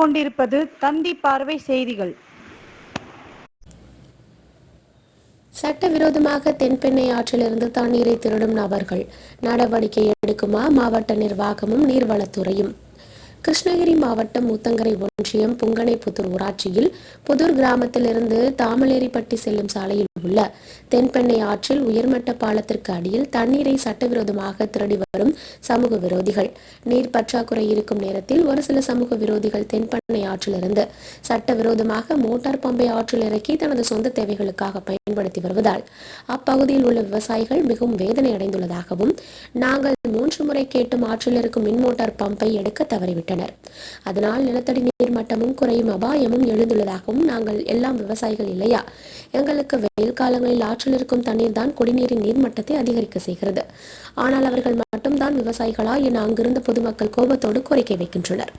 கொண்டிருப்பது தந்தி பார்வை செய்திகள். சட்டவிரோதமாக தென்பெண்ணை ஆற்றிலிருந்து தண்ணீரை திருடும் நபர்கள். நடவடிக்கை எடுக்குமா? மாவட்ட நிர்வாகமும் நீர்வளத்துறையும். கிருஷ்ணகிரி மாவட்டம் ஊத்தங்கரை ஒன்றியம் புங்கனைப்புத்தூர் ஊராட்சியில் புதூர் கிராமத்திலிருந்து தாமலேரிப்பட்டி செல்லும் சாலையில் உள்ள தென்பெண்ணை ஆற்றில் உயர்மட்ட பாலத்திற்கு அடியில் தண்ணீரை சட்டவிரோதமாக திருடி வரும் சமூக விரோதிகள். நீர் பற்றாக்குறை இருக்கும் நேரத்தில் ஒரு சில சமூக விரோதிகள் தென்பெண்ணை ஆற்றிலிருந்து சட்டவிரோதமாக மோட்டார் பம்பை ஆற்றில் இறக்கி தனது சொந்த தேவைகளுக்காக பயன்படுத்தி வருவதால் அப்பகுதியில் உள்ள விவசாயிகள் மிகவும் வேதனை அடைந்துள்ளதாகவும் நாங்கள் மூன்று முறை கேட்டும் ஆற்றில் இருக்கும் மின் மோட்டார் பம்பை எடுக்க தவறிவிட்டனர். அதனால் நிலத்தடி நீர் மட்டமும் குறையும் அபாயமும் எழுந்துள்ளதாகவும் நாங்கள் எல்லாம் விவசாயிகள் இல்லையா? எங்களுக்கு வெயில் காலங்களில் ஆற்றில் இருக்கும் தண்ணீர் தான் குடிநீரின் நீர்மட்டத்தை அதிகரிக்க செய்கிறது. ஆனால் அவர்கள் மட்டும்தான் விவசாயிகளா என அங்கிருந்த பொதுமக்கள் கோபத்தோடு கோரிக்கை வைக்கின்றனர்.